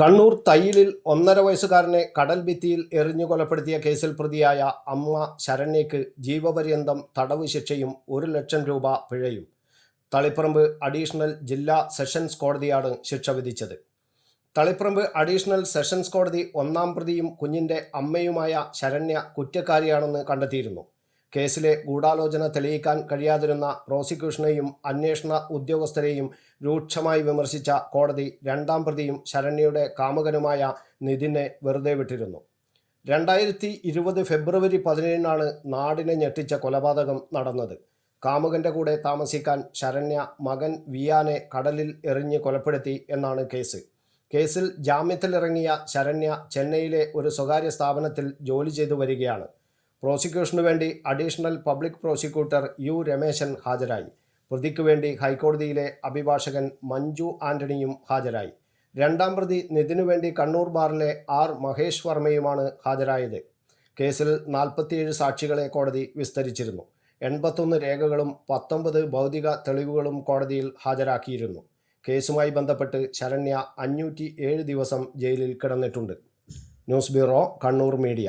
കണ്ണൂർ തയ്യിലിൽ ഒന്നര വയസ്സുകാരനെ കടൽ ഭിത്തിയിൽ എറിഞ്ഞു കൊലപ്പെടുത്തിയ കേസിൽ പ്രതിയായ അമ്മ ശരണ്യക്ക് ജീവപര്യന്തം തടവ് ശിക്ഷയും ഒരു ലക്ഷം രൂപ പിഴയും. തളിപ്പറമ്പ് അഡീഷണൽ ജില്ലാ സെഷൻസ് കോടതിയാണ് ശിക്ഷ വിധിച്ചത്. തളിപ്പറമ്പ് അഡീഷണൽ സെഷൻസ് കോടതി ഒന്നാം പ്രതിയും കുഞ്ഞിന്റെ അമ്മയുമായ ശരണ്യ കുറ്റക്കാരിയാണെന്ന് കണ്ടെത്തിയിരുന്നു. കേസിലെ ഗൂഢാലോചന തെളിയിക്കാൻ കഴിയാതിരുന്ന പ്രോസിക്യൂഷനെയും അന്വേഷണ ഉദ്യോഗസ്ഥരെയും രൂക്ഷമായി വിമർശിച്ച കോടതി രണ്ടാം പ്രതിയും ശരണ്യയുടെ കാമുകനുമായ നിതിനെ വെറുതെ വിട്ടിരുന്നു. രണ്ടായിരത്തി ഇരുപത് ഫെബ്രുവരി പതിനേഴിനാണ് നാടിനെ ഞെട്ടിച്ച കൊലപാതകം നടന്നത്. കാമുകന്റെ കൂടെ താമസിക്കാൻ ശരണ്യ മകൻ വിയാനെ കടലിൽ എറിഞ്ഞ് കൊലപ്പെടുത്തി എന്നാണ് കേസ്. കേസിൽ ജാമ്യത്തിലിറങ്ങിയ ശരണ്യ ചെന്നൈയിലെ ഒരു സ്വകാര്യ സ്ഥാപനത്തിൽ ജോലി ചെയ്തു വരികയാണ്. പ്രോസിക്യൂഷനു വേണ്ടി additional public prosecutor U Ramesan ഹാജരായി. പ്രതിക്ക് വേണ്ടി ഹൈക്കോടതിയിലെ അഭിഭാഷകൻ മഞ്ജു ആന്റണിയും ഹാജരായി. രണ്ടാം പ്രതി നിതിനു വേണ്ടി കണ്ണൂർ ബാറിലെ ആർ മഹേഷ് വർമ്മയുമാണ് ഹാജരായത്. കേസിൽ നാൽപ്പത്തിയേഴ് സാക്ഷികളെ കോടതി വിസ്തരിച്ചിരുന്നു. എൺപത്തൊന്ന് രേഖകളും പത്തൊമ്പത് ഭൗതിക തെളിവുകളും കോടതിയിൽ ഹാജരാക്കിയിരുന്നു. കേസുമായി ബന്ധപ്പെട്ട് ശരണ്യ അഞ്ഞൂറ്റി ഏഴ് ദിവസം ജയിലിൽ കിടന്നിട്ടുണ്ട്. News bureau Kannur media.